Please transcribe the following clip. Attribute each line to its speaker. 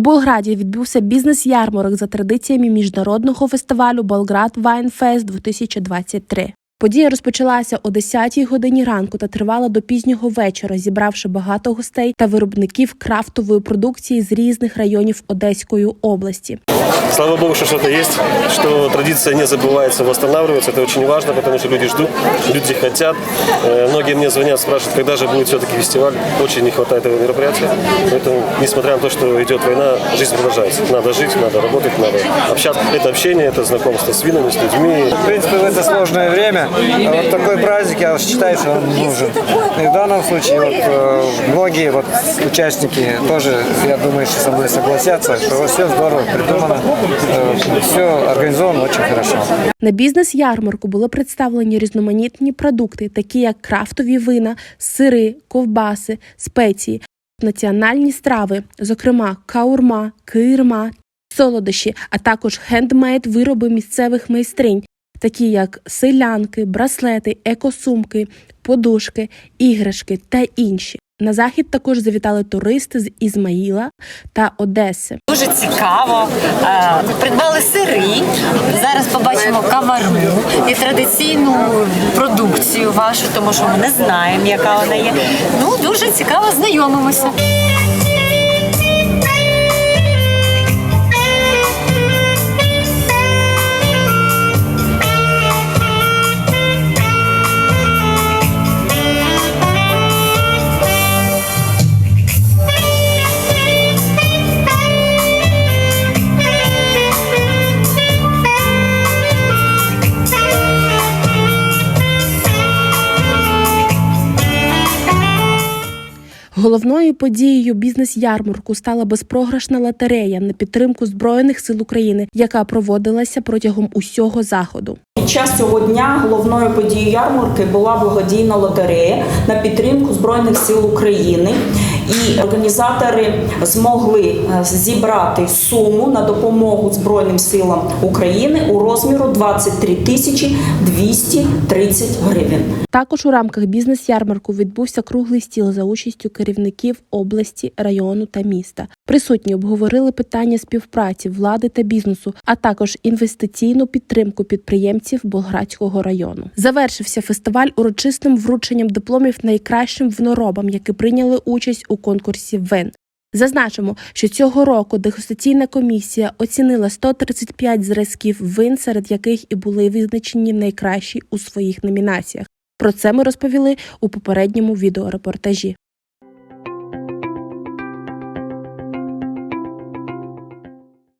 Speaker 1: Болграді відбувся бізнес-ярмарок за традиціями міжнародного фестивалю Болград Вайнфест Fest 2023. Подія розпочалася о 10-й годині ранку та тривала до пізнього вечора, зібравши багато гостей та виробників крафтової продукції з різних районів Одеської області.
Speaker 2: Слава Богу, что что-то есть, что традиция не забывается, восстанавливается. Это очень важно, потому что люди ждут, люди хотят. Э, Многие мне звонят, спрашивают, когда же будет все-таки фестиваль. Очень не хватает этого мероприятия. Поэтому, несмотря на то, что идет война, жизнь продолжается. Надо жить, надо работать, надо общаться. Это общение, это знакомство с винами, с людьми.
Speaker 3: В принципе, в это сложное время вот такой праздник, я считаю, что он нужен. И в данном случае вот, э, многие вот участники тоже, я думаю, что со мной согласятся, что все здорово придумано, все организовано очень хорошо.
Speaker 1: На бізнес-ярмарку були представлені різноманітні продукти, такі як крафтові вина, сири, ковбаси, спеції, національні страви, зокрема каурма, кирма, солодощі, а також хендмейд вироби місцевих майстринь, такі як селянки, браслети, екосумки, подушки, іграшки та інші. На захід також завітали туристи з Ізмаїла та Одеси.
Speaker 4: Дуже цікаво. Е, Придбали сири. Зараз побачимо каварму і традиційну продукцію вашу, тому що ми не знаємо, яка вона є. Ну дуже цікаво знайомимося.
Speaker 1: Головною подією бізнес-ярмарку стала безпрограшна лотерея на підтримку Збройних сил України, яка проводилася протягом усього заходу.
Speaker 5: Час цього дня головною подією ярмарки була благодійна лотерея на підтримку Збройних сил України. І організатори змогли е, зібрати суму на допомогу Збройним силам України у розміру 23 тисячі 230 гривень.
Speaker 1: Також у рамках бізнес-ярмарку відбувся круглий стіл за участю керівників області, району та міста. Присутні обговорили питання співпраці влади та бізнесу, а також інвестиційну підтримку підприємців Болградського району. Завершився фестиваль урочистим врученням дипломів найкращим виноробам, які прийняли участь у конкурсі вин. Зазначимо, що цього року дегустаційна комісія оцінила 135 зразків вин, серед яких і були визначені найкращі у своїх номінаціях. Про це ми розповіли у попередньому відеорепортажі.